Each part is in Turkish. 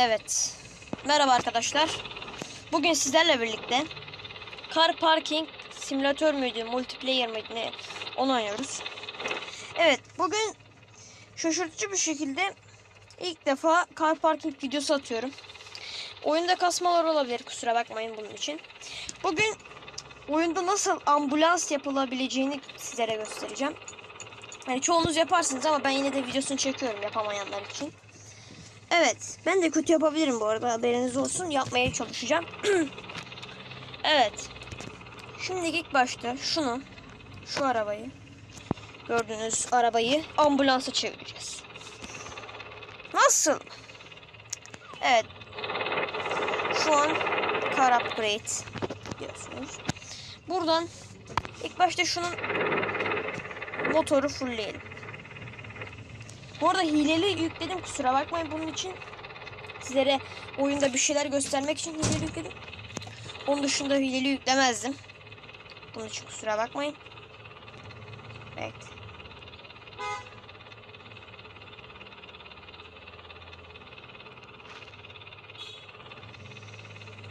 Evet. Merhaba arkadaşlar. Bugün sizlerle birlikte Car Parking Simülatör müydü, multiplayer mıydı ne onu oynuyoruz. Evet, bugün şaşırtıcı bir şekilde ilk defa Car Parking videosu atıyorum. Oyunda kasmalar olabilir, kusura bakmayın bunun için. Bugün oyunda nasıl ambulans yapılabileceğini sizlere göstereceğim. Yani çoğunuz yaparsınız ama ben yine de videosunu çekiyorum yapamayanlar için. Evet. Ben de kötü yapabilirim bu arada. Haberiniz olsun. Yapmaya çalışacağım. evet. Şimdi ilk başta şunu, şu arabayı, gördüğünüz arabayı ambulansa çevireceğiz. Nasıl? Evet. Şu an car upgrade diyorsunuz. Buradan ilk başta şunun motoru fullleyelim. Bu arada hileli yükledim kusura bakmayın bunun için. Sizlere oyunda bir şeyler göstermek için hileli yükledim. Onun dışında hileli yüklemezdim. Bunun için kusura bakmayın. Evet.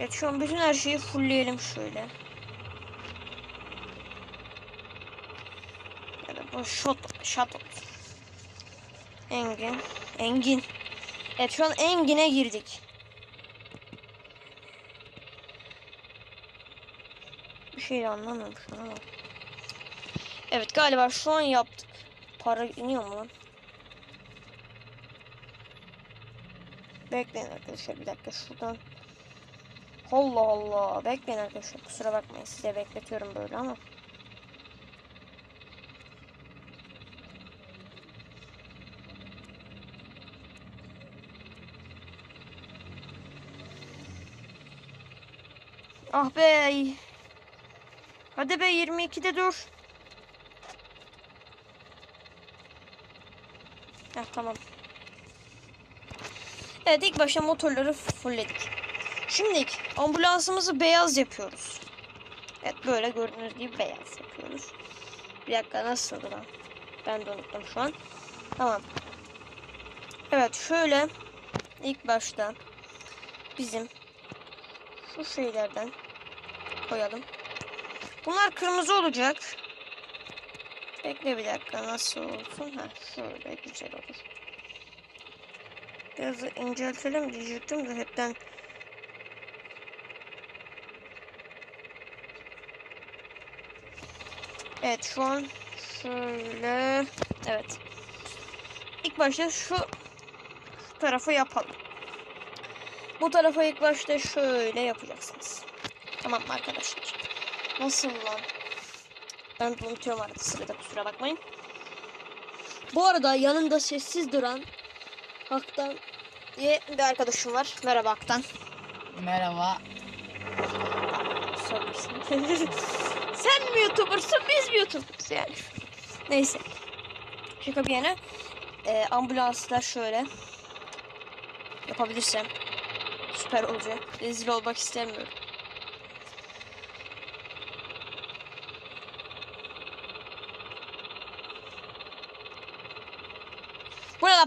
Evet şu an bütün her şeyi fullleyelim şöyle. Ya da bu shot, shot olsun. Engin. Engin. Evet şu an Engin'e girdik. Bir şey anlamıyorum şu an. Evet galiba şu an yaptık. Para iniyor mu lan? Bekleyin arkadaşlar bir dakika şuradan. Allah Allah. Bekleyin arkadaşlar kusura bakmayın size bekletiyorum böyle ama. Ah be. Hadi be 22'de dur. Heh, tamam. Evet ilk başta motorları fullledik. Şimdi ambulansımızı beyaz yapıyoruz. Evet böyle gördüğünüz gibi beyaz yapıyoruz. Bir dakika nasıldı lan? Ben de unuttum şu an. Tamam. Evet şöyle ilk başta bizim şu şeylerden koyalım. Bunlar kırmızı olacak. Bekle bir dakika nasıl olsun? Ha şöyle güzel olur. Biraz inceltelim diyecektim de hepten Evet şu an şöyle evet. İlk başta şu tarafı yapalım. Bu tarafa ilk başta şöyle yapacaksınız. Tamam mı arkadaşlar? Nasıl lan? Ben unutuyorum arada sırada kusura bakmayın. Bu arada yanında sessiz duran Haktan diye bir arkadaşım var. Merhaba Haktan. Merhaba. Sen mi YouTuber'sın biz mi YouTuber'ız yani? Neyse. Şaka bir yana. Ee, ambulanslar şöyle. Yapabilirsem. Süper olacak. Rezil olmak istemiyorum.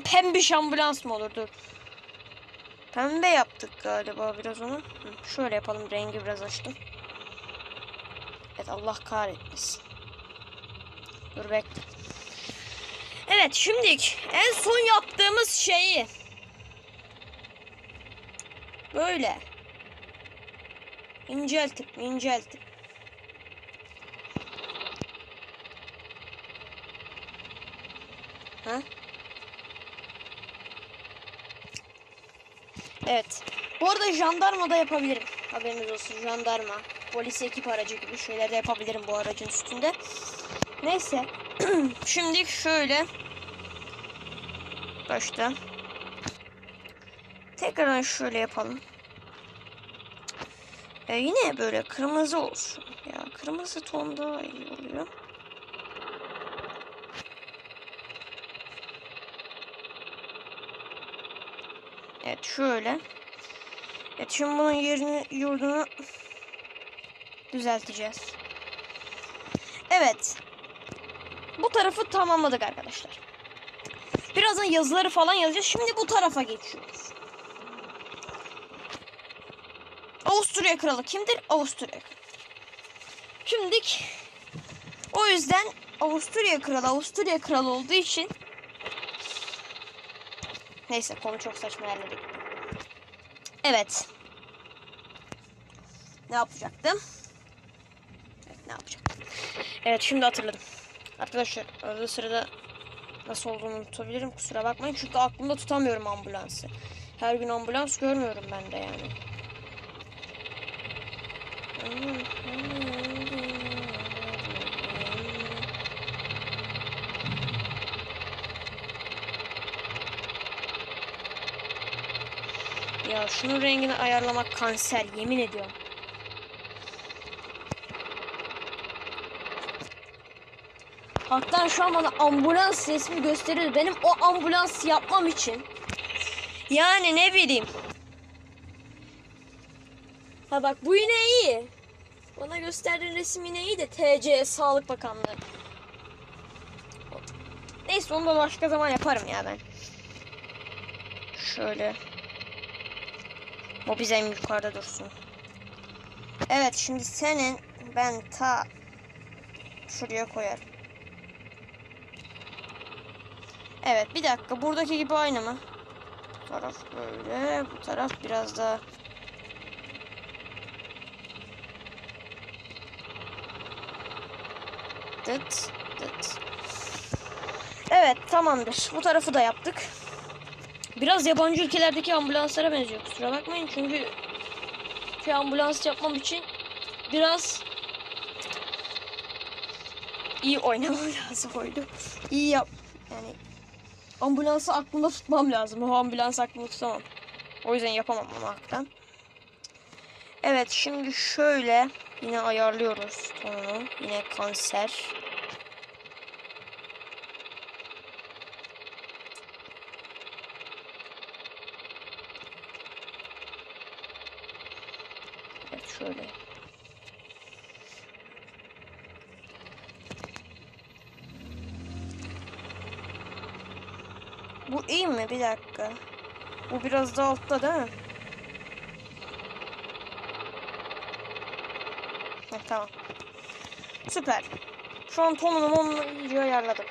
Pembiş ambulans mı olur? Dur. Pembe yaptık galiba biraz onu. Hı, şöyle yapalım. Rengi biraz açtım. Evet Allah kahretmesin. Dur bekle. Evet şimdi en son yaptığımız şeyi böyle inceltip inceltip ha? Evet. Bu arada jandarma da yapabilirim. Haberiniz olsun. Jandarma, polis ekip aracı gibi şeyler de yapabilirim bu aracın üstünde. Neyse. Şimdi şöyle. Başta. Tekrar şöyle yapalım. Ee, yine böyle kırmızı olsun. Ya kırmızı ton daha iyi oluyor. Evet şöyle. Evet şimdi bunun yerini yurdunu düzelteceğiz. Evet. Bu tarafı tamamladık arkadaşlar. Birazdan yazıları falan yazacağız. Şimdi bu tarafa geçiyoruz. Avusturya kralı kimdir? Avusturya. Şimdilik o yüzden Avusturya kralı Avusturya kralı olduğu için neyse konu çok saçma yerlere gitti. Evet. Ne yapacaktım? Evet, ne yapacaktım? Evet şimdi hatırladım. Arkadaşlar arada sırada nasıl olduğunu unutabilirim. Kusura bakmayın. Çünkü aklımda tutamıyorum ambulansı. Her gün ambulans görmüyorum ben de yani. Ya şunun rengini ayarlamak kanser yemin ediyorum. Hatta şu an bana ambulans resmi gösteriyor. Benim o ambulans yapmam için. Yani ne bileyim. Ha bak bu yine iyi. Bana gösterdiğin resim yine iyi de TC Sağlık Bakanlığı. Neyse onu da başka zaman yaparım ya ben. Şöyle. Mobizem yukarıda dursun. Evet şimdi senin ben ta şuraya koyarım. Evet bir dakika buradaki gibi aynı mı? Bu taraf böyle bu taraf biraz daha Dıt dıt. Evet tamamdır. Bu tarafı da yaptık. Biraz yabancı ülkelerdeki ambulanslara benziyor. Kusura bakmayın çünkü şu ambulans yapmam için biraz iyi oynamam lazım oydu. İyi yap. Yani ambulansı aklımda tutmam lazım. O ambulans aklımda tutamam. O yüzden yapamam ama hakikaten. Evet şimdi şöyle yine ayarlıyoruz tonunu. Yine kanser. Evet şöyle. Bu iyi mi? Bir dakika. Bu biraz da altta değil mi? Heh, tamam. Süper. Şu an tonunu monunu iyice ayarladım.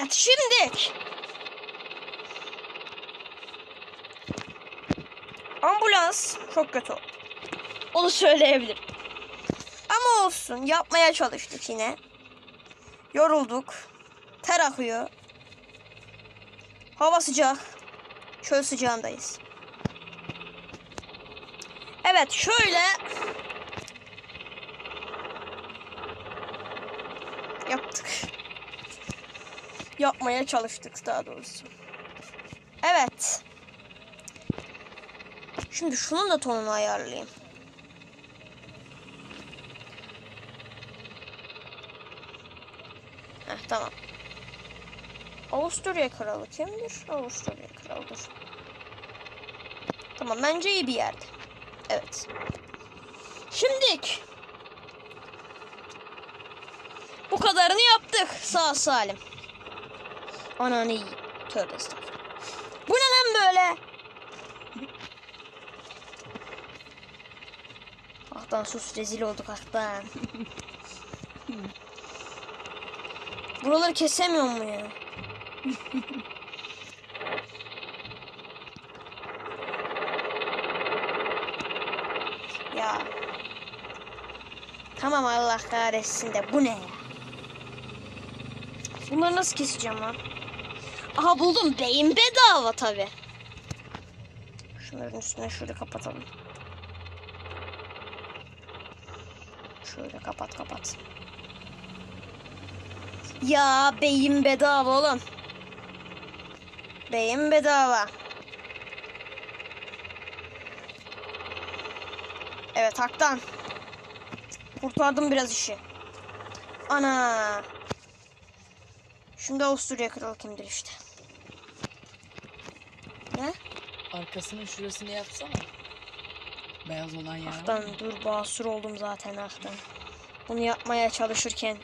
Evet şimdi. Ambulans çok kötü oldu. Onu söyleyebilirim. Ama olsun yapmaya çalıştık yine. Yorulduk. Ter akıyor. Hava sıcak. Çöl sıcağındayız. Evet şöyle yaptık. Yapmaya çalıştık daha doğrusu. Evet. Şimdi şunun da tonunu ayarlayayım. Heh, tamam. Avusturya kralı kimdir? Avusturya kralıdır. Tamam bence iyi bir yerde. Evet. Şimdik. Bu kadarını yaptık sağ salim. Ananı iyi. Tövbe estağfurullah. Bu ne lan böyle? Ahtan sus rezil olduk ahtan. Buraları kesemiyor mu ya? ya. Tamam Allah kahretsin de bu ne ya? Bunları nasıl keseceğim lan? Aha buldum. Beyin bedava tabi. Şunların üstüne şöyle kapatalım. Şöyle kapat kapat. Ya beyin bedava oğlum. Beyin bedava. Evet haktan. Kurtardım biraz işi. Ana. Şimdi Avusturya kralı kimdir işte. Ne? Arkasının şurasını yapsana. Beyaz olan yer. Ahtan dur basur oldum zaten ahtan. Bunu yapmaya çalışırken.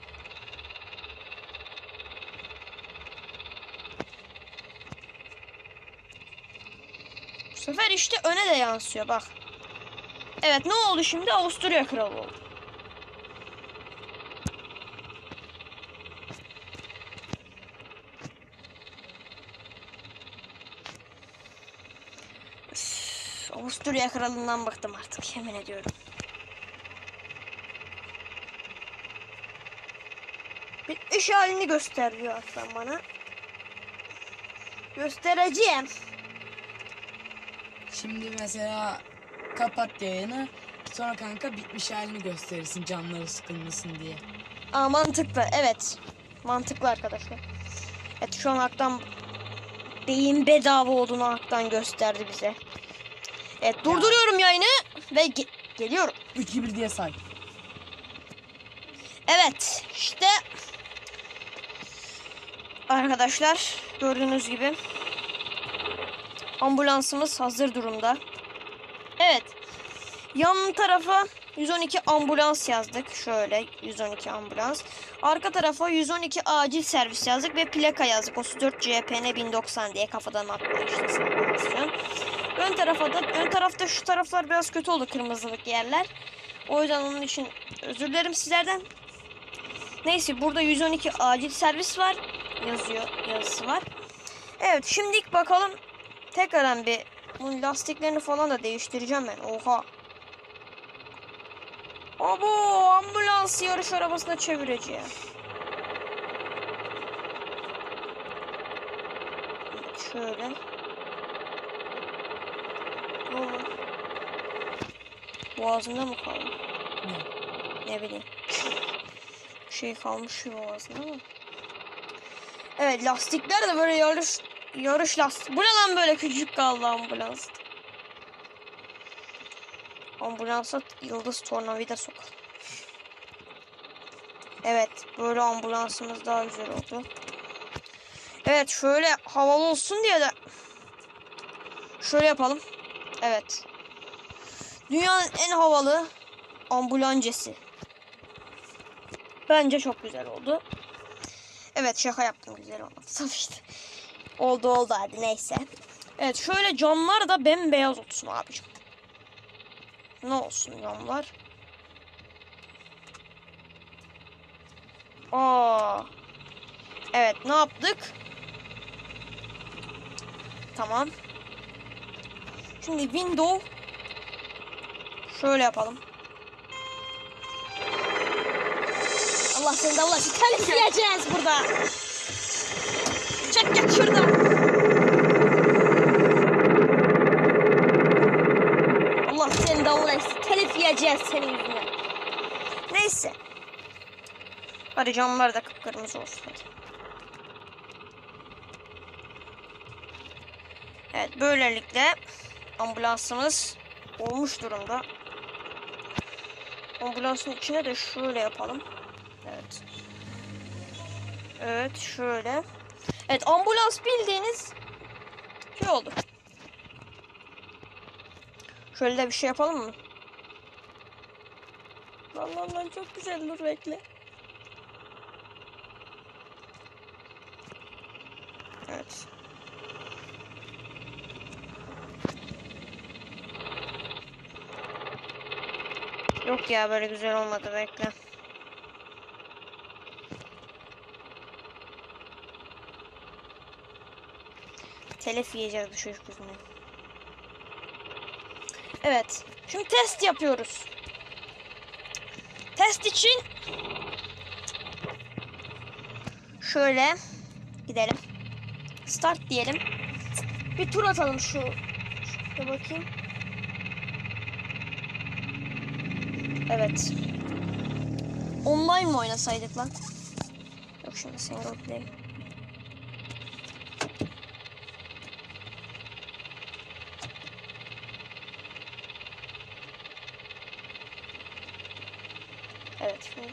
Sefer işte öne de yansıyor bak. Evet ne oldu şimdi? Avusturya kralı oldu. Avusturya kralından bıktım artık yemin ediyorum. Bir iş halini göster diyor aslan bana. Göstereceğim. Şimdi mesela kapat yayını. Sonra kanka bitmiş halini gösterirsin canları sıkılmasın diye. Aa, mantıklı evet. Mantıklı arkadaşlar. Evet şu an Hak'tan beyin bedava olduğunu Hak'tan gösterdi bize. Evet durduruyorum yayını ve ge- geliyorum. 3-2-1 diye say. Evet işte arkadaşlar gördüğünüz gibi ambulansımız hazır durumda. Evet yan tarafa 112 ambulans yazdık. Şöyle 112 ambulans. Arka tarafa 112 acil servis yazdık ve plaka yazdık. 34 CPN 1090 diye kafadan sallamasyon. Ön tarafa da ön tarafta şu taraflar biraz kötü oldu kırmızılık yerler. O yüzden onun için özür dilerim sizlerden. Neyse burada 112 acil servis var. Yazıyor yazısı var. Evet şimdilik bakalım. Tekrardan bir bunun lastiklerini falan da değiştireceğim ben. Oha. Abo ambulans yarış arabasına çevireceğim. Şöyle. Oldu? Boğazında mı kaldı? Ne? Ne bileyim. Şey kalmış boğazında ama. Evet lastikler de böyle yarış yarış lastik. Bu ne lan böyle küçük kaldı ambulans. Ambulansa yıldız tornavida sokalım. Evet böyle ambulansımız daha güzel oldu. Evet şöyle havalı olsun diye de şöyle yapalım. Evet. Dünyanın en havalı ambulancesi. Bence çok güzel oldu. Evet şaka yaptım güzel olmadı. Tabii işte. Oldu oldu hadi neyse. Evet şöyle camlar da bembeyaz olsun abicim. Ne olsun camlar? Aa. Evet ne yaptık? Tamam. Şimdi window şöyle yapalım. Allah seni de Allah yiyeceğiz burada. Git şuradan. Allah seni de Allah telif yiyeceğiz senin yüzünden. Neyse. Hadi camlar da kıpkırmızı olsun hadi. Evet böylelikle ambulansımız olmuş durumda. Ambulansın içine de şöyle yapalım. Evet. Evet şöyle. Evet ambulans bildiğiniz şey oldu. Şöyle de bir şey yapalım mı? Lan lan lan çok güzel dur bekle. Evet. Yok ya böyle güzel olmadı bekle. Telef yiyeceğiz bu çocuk yüzünden. Evet. Şimdi test yapıyoruz. Test için şöyle gidelim. Start diyelim. Bir tur atalım şu. Şuraya bakayım. Evet. Online mı oynasaydık lan? Yok şimdi single play. Şimdi.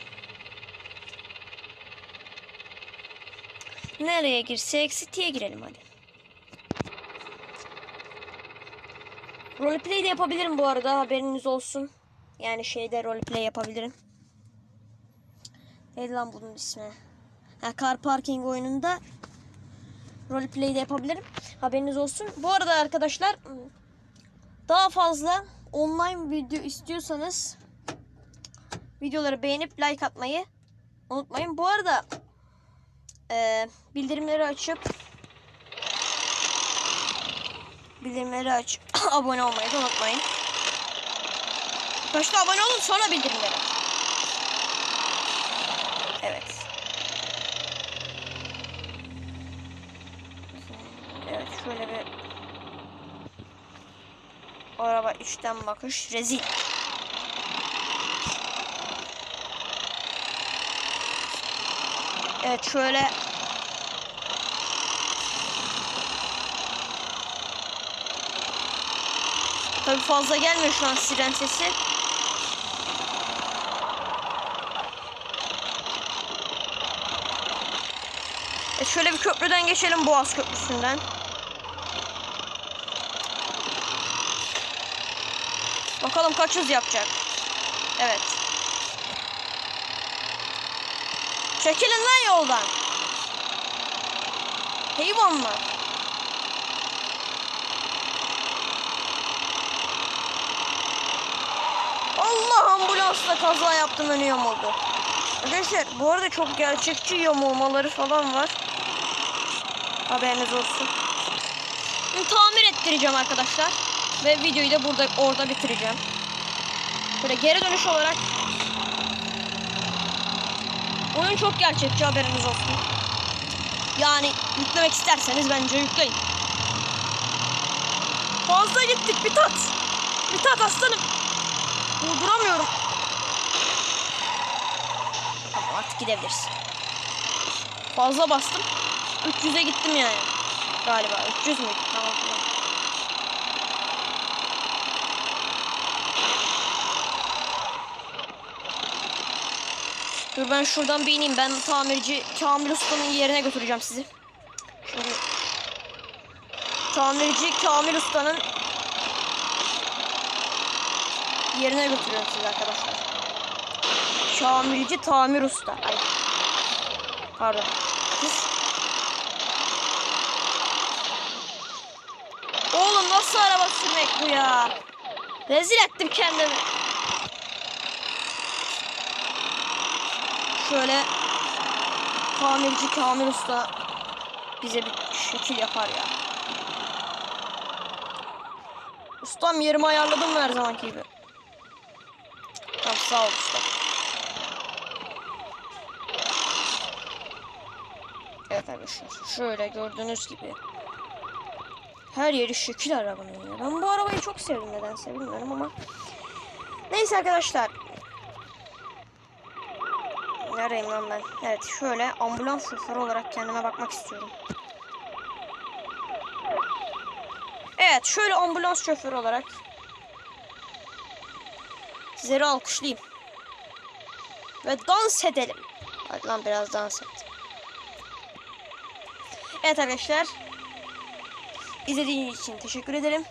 Nereye girsek City'ye girelim hadi. Roleplay de yapabilirim bu arada haberiniz olsun. Yani şeyde roleplay yapabilirim. Neydi lan bunun ismi? Ha, car parking oyununda roleplay de yapabilirim. Haberiniz olsun. Bu arada arkadaşlar daha fazla online video istiyorsanız videoları beğenip like atmayı unutmayın. Bu arada e, bildirimleri açıp bildirimleri açıp abone olmayı da unutmayın. Başta abone olun sonra bildirimleri. Evet. Evet şöyle bir araba içten bakış rezil. Evet şöyle Tabi fazla gelmiyor şu an siren sesi. Evet şöyle bir köprüden geçelim Boğaz Köprüsü'nden. Bakalım kaç hız yapacak. Evet. Çekilin lan yoldan. Hayvanlar. Allah ambulansla kaza yaptım önü yamuldu. Arkadaşlar bu arada çok gerçekçi yamulmaları falan var. Haberiniz olsun. Şimdi tamir ettireceğim arkadaşlar. Ve videoyu da burada orada bitireceğim. Böyle geri dönüş olarak oyun çok gerçekçi haberiniz olsun. Yani yüklemek isterseniz bence yükleyin. Fazla gittik bir tat. Bir tat aslanım. Durduramıyorum. Tamam artık gidebiliriz. Fazla bastım. 300'e gittim yani. Galiba 300 müydü? Tamam tamam. Dur ben şuradan bir ineyim. Ben tamirci Kamil Usta'nın yerine götüreceğim sizi. Şimdi tamirci Kamil Usta'nın yerine götürüyorum sizi arkadaşlar. Şamirci Tamir Usta. Ay. Pardon. Siz... Oğlum nasıl araba sürmek bu ya? Rezil ettim kendimi. Şöyle tamirci Kamil Usta bize bir şekil yapar ya. Ustam yerimi ayarladım her zamanki gibi? Tamam sağ ol usta. Evet arkadaşlar şöyle gördüğünüz gibi her yeri şekil arabanın ya. Ben bu arabayı çok sevdim nedense bilmiyorum ama neyse arkadaşlar Neredeyim lan ben? Evet şöyle ambulans şoförü olarak kendime bakmak istiyorum. Evet şöyle ambulans şoförü olarak sizleri alkışlayayım. Ve dans edelim. Hadi lan biraz dans et. Evet arkadaşlar. İzlediğiniz için teşekkür ederim.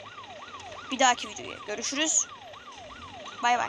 Bir dahaki videoya görüşürüz. Bay bay.